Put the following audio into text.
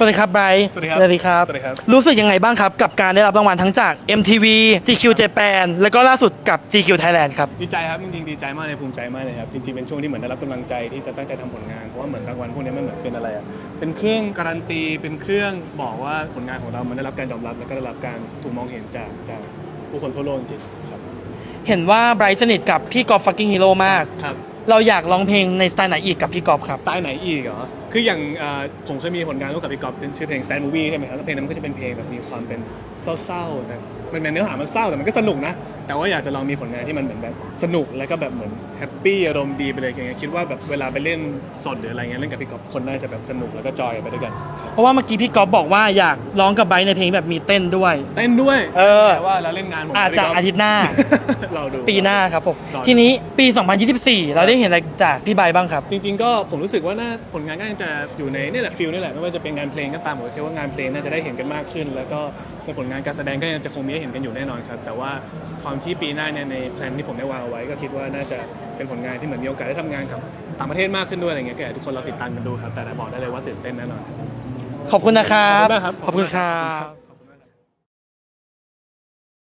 สวัสดีครับไบรท์สวัสดีครับสวัสดีครับ สวัสดีครับ รู้สึกยังไงบ้างครับ กับการได้รับรางวัลทั้งจาก MTV GQ Japan แล้วก็ล่าสุดกับ GQ Thailand ครับ ดีใจครับจริงๆดีใจมากเลยภูมิใจมากเลยครับจริงๆเป็นช่วงที่เหมือนได้รับกำลังใจที่จะตั้งใจทำผลงานเพราะว่าเหมือนรางวัลพวกนี้มันเหมือนเป็นอะไรอะเป็นเครื่องการันตีเป็นเครื่องบอกว่าผลงานของเรามันได้รับการยอมรับแล้วก็ได้รับการถูกมองเห็นจากจากผู้คนทั่วโลกจริงๆครับเห็นว่าไบรท์สนิทกับพี่กอล์ฟฟักกิ้งฮีโร่มาก ครับเราอยากร้องเพลงในสไตล์ไหนอีกกับพี่กอล์ฟครับ สไตล์ไหนอีกเหรอคืออย่างเอ่อผมเคยมีผลงานร่วมกับพี่กอฟเป็นชื่อเพลง Sad Movie ใช่ไหมครับแล้วเพลงนั้นมันก็จะเป็นเพลงแบบมีความเป็นเศร้าๆแต่มันเป็นเนื้อหามันเศร้าแต่มันก็สนุกนะ แต่ว่าอยากจะลองมีผลงานที่มันเหมือนแบบสนุกแล้วก็แบบเหมือนแฮปปี้อารมณ์ดีไปเลยอย่างเงี้ยคิดว่าแบบเวลาไปเล่นสดหรืออะไรเงี้ยเล่นกับพี่กอฟคนน่าจะแบบสนุกแล้วก็จอยไปด้วยกันเพราะว่าเมื่อกี้พี่กอล์ฟบอกว่าอยากร้องกับไบรท์ในเพลงแบบมีเต้นด้วย เต้นด้วยเออแต่ว่าเราเล่นงานผมอาจจะกับพี่ก๊ฟอาทิตย์หน้าเราดูปีหน้าครับผมรอดูทีนี้ปี 2024 เราได้เห็นอะไรจากพี่ไบรท์บ้างครับ จริง ๆ ก็ผมรู้สึกว่าน่าผลงานก็ยังจะอยู่ในนี่แหละฟิลนี่แหละไม่ว่าจะเป็นงานเพลงก็ตามผมก็คิดว่างานเพลงน่าจะได้เห็นกันมากขึ้น แล้วก็ในผลงานการแสดงก็ยังจะคงมีให้เห็นกันอยู่แน่นอนครับ แต่ว่าความที่ปีหน้าเนี่ยในแพลนที่ผมได้วางเอาไว้ก็คิดว่าน่าจะเป็นผลงานที่เหมือนมีโอกาสได้ทำงานกับต่างประเทศมากขึ้นด้วยอะไรเงี้ยก็อยากให้ทุกคนเราติดตามกันดูครับแต่บอกได้เลยว่าตื่นเต้นแน่นอนขอบคุณนะครับ ขอบคุณมากครับขอบคุณครับ